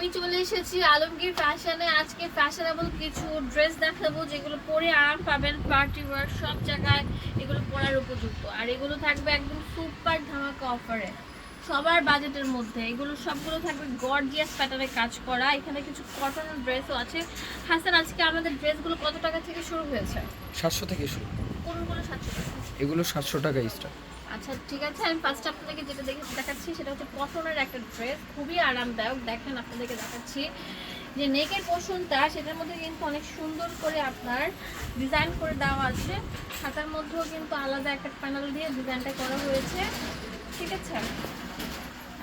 আমি চলে এসেছি আলমগীর ফ্যাশনে আজকে ফ্যাশনেবল কিছু ড্রেস দেখাবো, যেগুলো পরে আরাম পাবেন পার্টি ওয়ার সব জায়গায়। এগুলো পরার উপযুক্ত। আর এগুলো থাকবে একদম সুপার ধামাকা অফারে সবার বাজেটের মধ্যে। এগুলো সবগুলো থাকবে গর্জিয়াস প্যাটার্নে কাজ করা। এখানে কিছু কটনের ড্রেসও আছে। হাসান, আজকে আমাদের ড্রেসগুলো কত টাকা থেকে শুরু হয়েছে? সাতশো থেকে শুরু। কোনগুলো সাতশো টাকা। এগুলো সাতশো টাকা স্টার আচ্ছা ঠিক আছে আমি ফার্স্ট আপনাদেরকে যেটা দেখে দেখাচ্ছি সেটা হচ্ছে কটনের একটা ড্রেস খুবই আরামদায়ক। দেখেন আপনাদেরকে দেখাচ্ছি যে নেকের পোর্শনটা সেটার মধ্যে কিন্তু অনেক সুন্দর করে আপনার ডিজাইন করে দেওয়া আছে। হাতার মধ্যেও কিন্তু আলাদা একটা প্যানেল দিয়ে ডিজাইনটা করা হয়েছে। ঠিক আছে?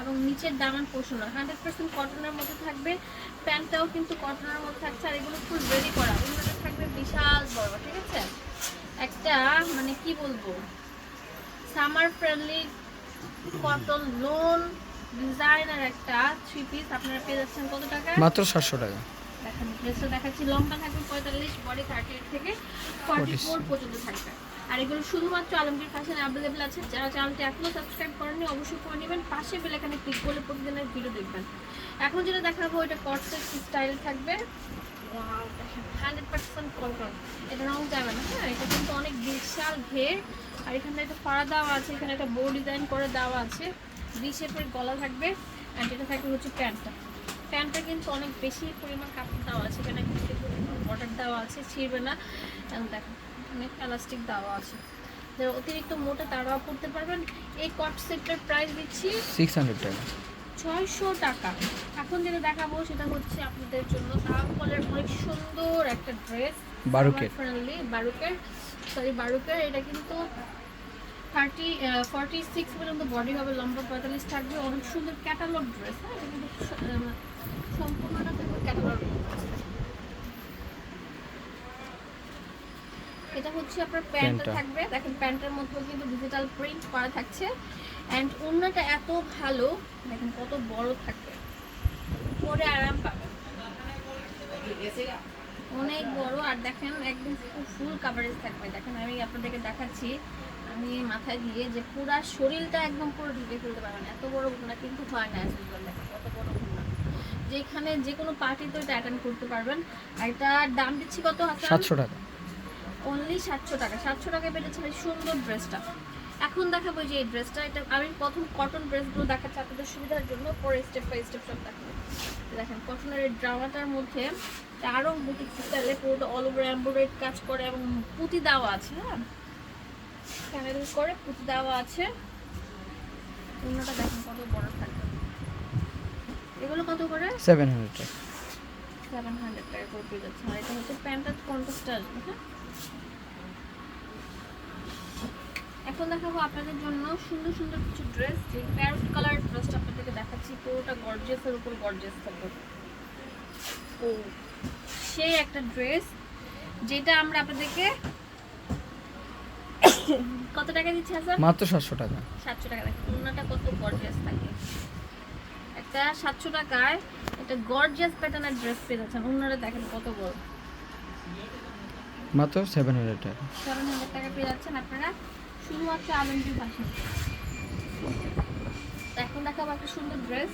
এবং নিচের দামান পোর্শন হান্ড্রেড পার্সেন্ট কটনের মধ্যে থাকবে। প্যান্টটাও কিন্তু কটনের মধ্যে থাকছে আর এগুলো ফুল রেডি করা এগুলো থাকবে বিশাল বড় ঠিক আছে একটা মানে কি বলব? Summer friendly cotton lawn designer একটা থ্রি পিস আপনারা পেয়ে যাচ্ছেন কত টাকা? মাত্র সাতশো টাকা। দেখেন ড্রেসটা দেখাচ্ছি লম্বা থাকবে বডি থেকে ফর্টি ফোর পর্যন্ত থাকবে। আর এগুলো শুধুমাত্র আলমগীর ফ্যাশন অ্যাভেলেবেল আছে। যারা চ্যানেলটি এখনও সাবস্ক্রাইব করেননি অবশ্যই করে নেবেন। পাশে বেল এখানে ক্লিক করলে প্রতিদিনের ভিডিও দেখবেন। এখন যেটা দেখাবো এটা কটসেট স্টাইল থাকবে। হান্ড্রেড পার্সেন্ট কটন এটা রং যাবে না হ্যাঁ? এটা বিশাল ঘের। আর এখানে একটা ফাড়া দেওয়া আছে এখানে একটা বো ডিজাইন করে দেওয়া আছে। ভি শেপের গলা থাকবে অ্যান্ড এটা থাকবে হচ্ছে প্যান্টটা। প্যান্টটা কিন্তু অনেক বেশি পরিমাণ কাপড় দেওয়া আছে এখানে বর্ডার দেওয়া আছে ছিঁড়বে না। দেখো অনেক এলাস্টিক দেওয়া আছে। যারা অতিরিক্ত মোটা তারাও পড়তে পারবেন। এই কট সেটটার প্রাইস দিচ্ছি সিক্স হান্ড্রেড টাকা। ছয়শো টাকা। এখন যেটা দেখাবো সেটা হচ্ছে আপনাদের জন্য। তারপরের অনেক সুন্দর একটা ড্রেস বারুকের। ফ্রেন্ডলি বারুকের। সরি বারুকের এটা কিন্তু থার্টি ফর্টি সিক্স পর্যন্ত বডি হবে লম্বা পঁয়তাল্লিশ থাকবে। অনেক সুন্দর ক্যাটালগ ড্রেস হ্যাঁ? এটা কিন্তু স- আহ, সম্পূর্ণটা থাকবে ক্যাটালগ এটা হচ্ছে আপনার প্যান্টটা। থাকবে। দেখেন প্যান্টের মধ্যেও কিন্তু ডিজিটাল প্রিন্ট করা থাকছে। অ্যান্ড ওড়নাটা এত ভালো দেখেন কত বড় থাকবে। পরে আরাম পাবেন। অনেক বড় আর দেখেন একদম ফুল কাভারেজ থাকবে। দেখেন আমি আপনাদেরকে দেখাচ্ছি আমি মাথায় দিয়ে যে পুরা শরীরটা একদম পুরো ঢেকে ফেলতে পারবেন। এত বড় ঘটনা কিন্তু হয় না কত বড় ঘটনা যেখানে যে কোনো পার্টিতে এটা অ্যাটেন্ড করতে পারবেন। আর এটার দাম দিচ্ছি কত সাতশো টাকা। অনলি সাতশো টাকা। সাতশো টাকায় পেয়েছেন এই সুন্দর ড্রেসটা এখন দেখাবো যে এই ড্রেসটা এটা আমি প্রথম কটন ড্রেসগুলো দেখাচ্ছি আপনাদের সুবিধার জন্য। পরে স্টেপ বাই স্টেপ সব দেখাবো। দেখেন কটনের এই ড্রামাটার মধ্যে আরও বুটিক স্টাইলে পুরোটা অল ওভার এমব্রয়ডারি কাজ করে এবং পুঁতি দেওয়া আছে হ্যাঁ? প্যানেল করে পুঁতি দেওয়া আছে। অন্যটা দেখেন কত বড় থাকবে। এগুলো কত করে? সেভেন হান্ড্রেড টাকা। সেভেন হান্ড্রেড টাকা করে পেয়ে যাচ্ছে। আর এটা হচ্ছে প্যান্টার কন্ট্রাস্ট আসবে হ্যাঁ? এখন দেখাবো আপনাদের জন্য সুন্দর সুন্দর কিছু ড্রেস যে প্যারট কালার ড্রেসটা আপনাদেরকে দেখাচ্ছি পুরোটা গর্জিয়াসের উপর গর্জিয়াস থাকবে। ও সেই একটা ড্রেস যেটা আমরা আপনাদেরকে কত টাকা দিচ্ছি হাসান মাত্র সাতশো টাকা। সাতশো টাকা। দেখেন ওনাটা কত গর্জিয়াস থাকে। একটা সাতশো টাকায় একটা গর্জিয়াস প্যাটার্নের ড্রেস পেয়ে যাচ্ছেন। ওনারা দেখেন কত বড়। মাত্র সেভেন হান্ড্রেড টাকা। সেভেন হান্ড্রেড টাকা পেয়ে যাচ্ছেন আপনারা। শুধুমাত্র আলমগীর ভাষা। এখন দেখাবো একটা সুন্দর ড্রেস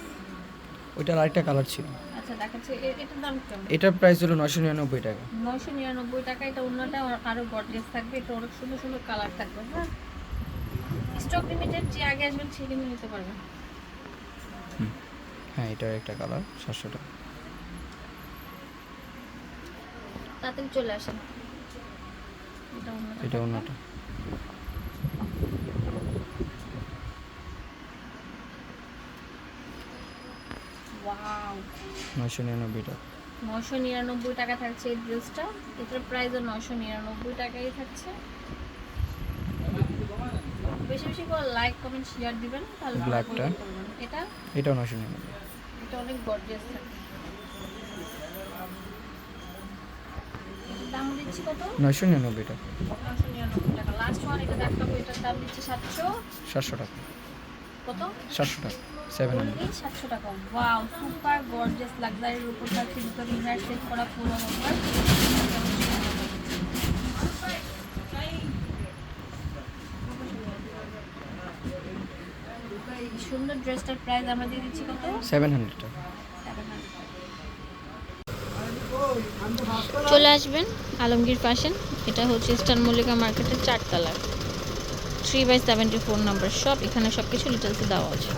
ওইটার আরেকটা কালার ছিল। আচ্ছা দেখাচ্ছে এটার দাম কেমন? এটার প্রাইস হলো নশো নিরানব্বই টাকা। নয়শো নিরানব্বই টাকা এটা অন্যটা আরও গর্জিয়াস থাকবে এটা অনেক সুন্দর সুন্দর কালার থাকবে হ্যাঁ? স্টক লিমিটেড যে আগে আসবেন সে কিনে নিতে পারবেন হ্যাঁ এটার একটা কালার সাতশো টাকা। তাড়াতাড়ি চলে আসেন। এটা অন্যটা। এটা অন্যটা। নিরানব্বই টাকা নিরানব্বই টাকা থাকছে এই ড্রেসটা। এটার প্রাইসও নিরানব্বই টাকাই থাকছে। বেশি বেশি করে লাইক কমেন্ট শেয়ার দিবেন তাহলে। এটা? এটাও নিরানব্বই। এটা অনেক গর্জিয়াস থাকে দাম দিচ্ছি কত? নশো নিরানব্বই টাকা। লাস্ট ওয়ান এটা দেখাবো এটার দাম দিচ্ছি সাতশো। সাতশো টাকা। কত? সাতশো টাকা। সেভেন হান্ড্রেড only সাতশো টাকা। ওয়াও সুপার গর্জিয়াস লাক্সারির উপর থাকছে ভিতরে ইনার সেট করা পুরো ওভার সুন্দর ড্রেসটার প্রাইস আমরা দিয়ে দিচ্ছি কত? সেভেন হান্ড্রেড টাকা। চলে আসবেন আলমগীর ফ্যাশন এটা হচ্ছে স্টার মল্লিকা মার্কেটের চারতলায় three by seventy four number shop এখানে সব কিছু ডিটেলসে দেওয়া আছে।